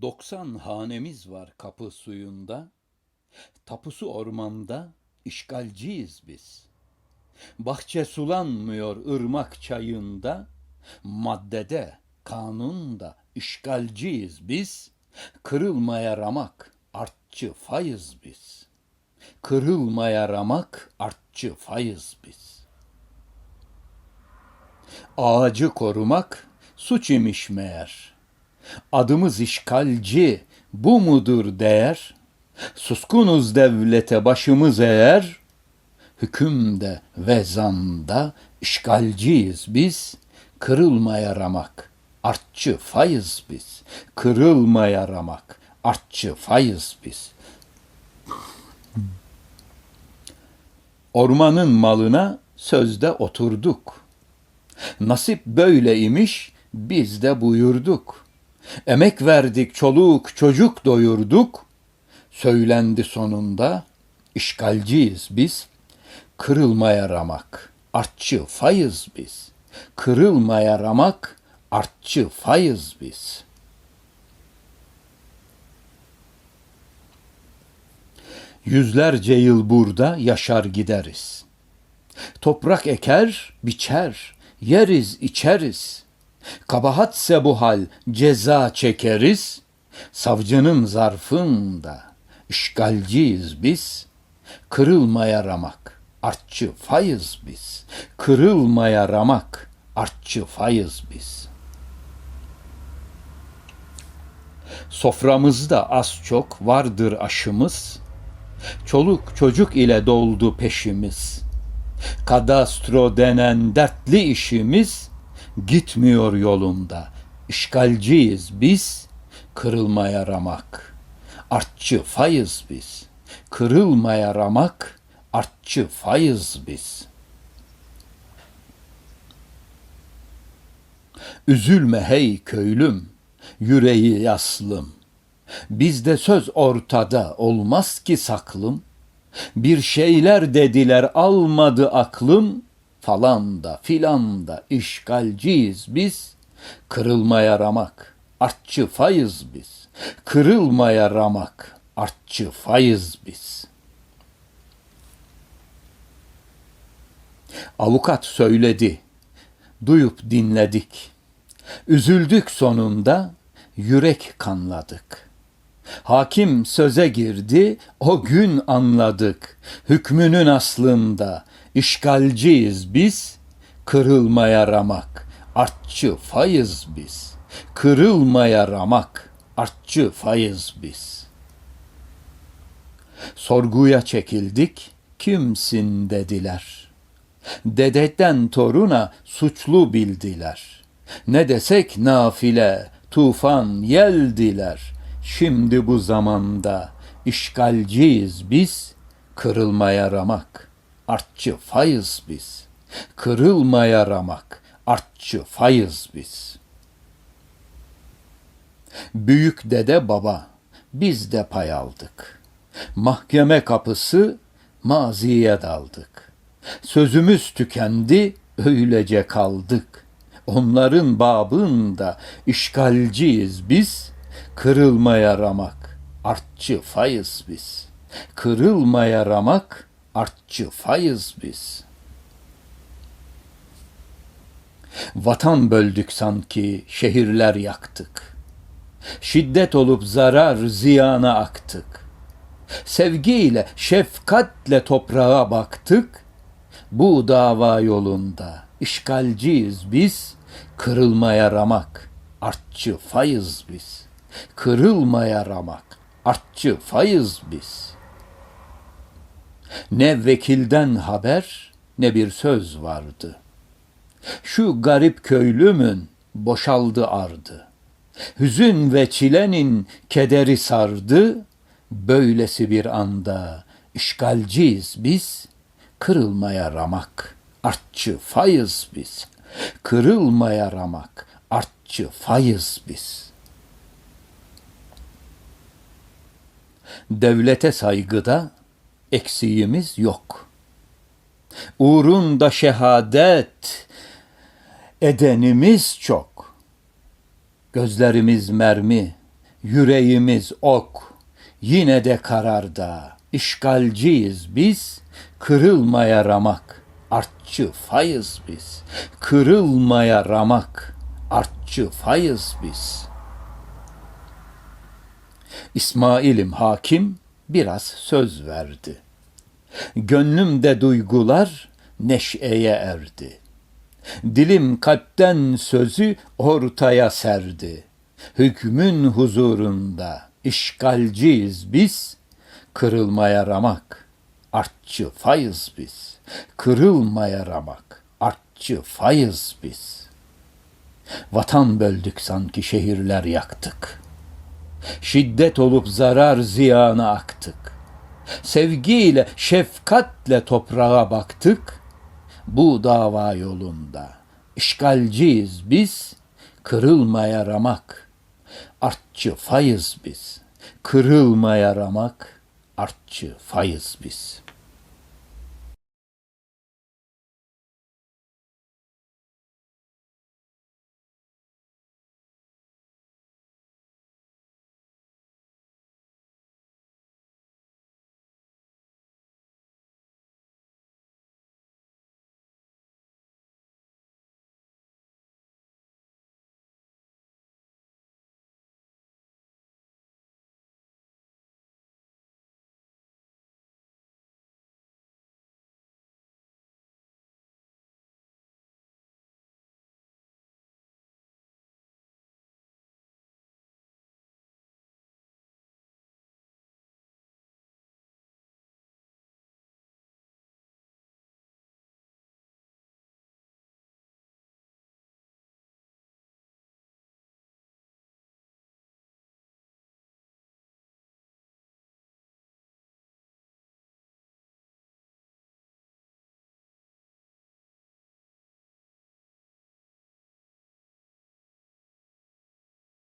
Doksan hanemiz var kapı suyunda, tapusu ormanda, işgalciyiz biz. Bahçe sulanmıyor ırmak çayında, maddede, kanunda işgalciyiz biz. Kırılmaya ramak, artçı fayız biz. Kırılmaya ramak, artçı fayız biz. Ağacı korumak suç imiş meğer. Adımız işgalci, bu mudur değer? Suskunuz devlete başımız eğer, hükümde ve zanda işgalciyiz biz, kırılmaya ramak, artçı fayız biz, kırılmaya ramak, artçı fayız biz. Ormanın malına sözde oturduk. Nasip böyle imiş, biz de buyurduk. Emek verdik, çoluk çocuk doyurduk. Söylendi sonunda, işgalciyiz biz. Kırılmaya ramak, artçı fayız biz. Kırılmaya ramak, artçı fayız biz. Yüzlerce yıl burada yaşar gideriz. Toprak eker, biçer, yeriz, içeriz. Kabahatse bu hal ceza çekeriz. Savcının zarfında işgalciyiz biz. Kırılmaya ramak, artçı fayız biz. Kırılmaya ramak, artçı fayız biz. Soframızda az çok vardır aşımız. Çoluk çocuk ile doldu peşimiz. Kadastro denen dertli işimiz gitmiyor yolunda. İşgalciyiz biz, kırılmaya ramak. Artçı fayız biz. Kırılmaya ramak, artçı fayız biz. Üzülme hey köylüm, yüreği yaslım. Bizde söz ortada olmaz ki saklım. Bir şeyler dediler almadı aklım. Falan da filan da işgalciyiz biz. Kırılmaya ramak, artçı fayız biz. Kırılmaya ramak, artçı fayız biz. Avukat söyledi, duyup dinledik. Üzüldük sonunda, yürek kanladık. Hakim söze girdi, o gün anladık. Hükmünün aslında işgalciyiz biz, kırılmaya ramak, artçı fayız biz. Kırılmaya ramak, artçı fayız biz. Sorguya çekildik, kimsin dediler. Dededen toruna suçlu bildiler. Ne desek nafile, tufan yeldiler. Şimdi bu zamanda işgalciyiz biz, kırılmaya ramak, artçı fayız biz. Kırılmaya ramak, artçı fayız biz. Büyük dede baba, biz de pay aldık. Mahkeme kapısı, maziye daldık. Sözümüz tükendi, öylece kaldık. Onların babında işgalciyiz biz, kırılmaya ramak, artçı fayız biz. Kırılmaya ramak, artçı fayız biz. Vatan böldük sanki, şehirler yaktık. Şiddet olup zarar ziyana aktık. Sevgiyle, şefkatle toprağa baktık. Bu dava yolunda işgalciyiz biz, kırılmaya ramak, artçı fayız biz. Kırılmaya ramak, artçı fayız biz. Ne vekilden haber, ne bir söz vardı. Şu garip köylümün boşaldı ardı. Hüzün ve çilenin kederi sardı. Böylesi bir anda işgalciyiz biz, kırılmaya ramak, artçı fayız biz. Kırılmaya ramak, artçı fayız biz. Devlete saygıda eksiğimiz yok. Uğrunda şehadet edenimiz çok. Gözlerimiz mermi, Yüreğimiz ok, yine de kararda. İşgalciyiz biz, kırılmaya ramak. Artçı fayız biz, kırılmaya ramak. Artçı fayız biz. İsmail'im hakim biraz söz verdi. Gönlümde duygular neşeye erdi. Dilim kalpten sözü ortaya serdi. Hükmün huzurunda işgalciyiz biz, kırılmaya ramak, artçı fayız biz. Kırılmaya ramak, artçı fayız biz. Vatan böldük sanki şehirler yaktık. Şiddet olup zarar ziyana aktık. Sevgiyle, şefkatle toprağa baktık. Bu dava yolunda işgalciyiz biz, kırılmaya ramak. Artçı fayız biz, kırılmaya ramak, artçı fayız biz.''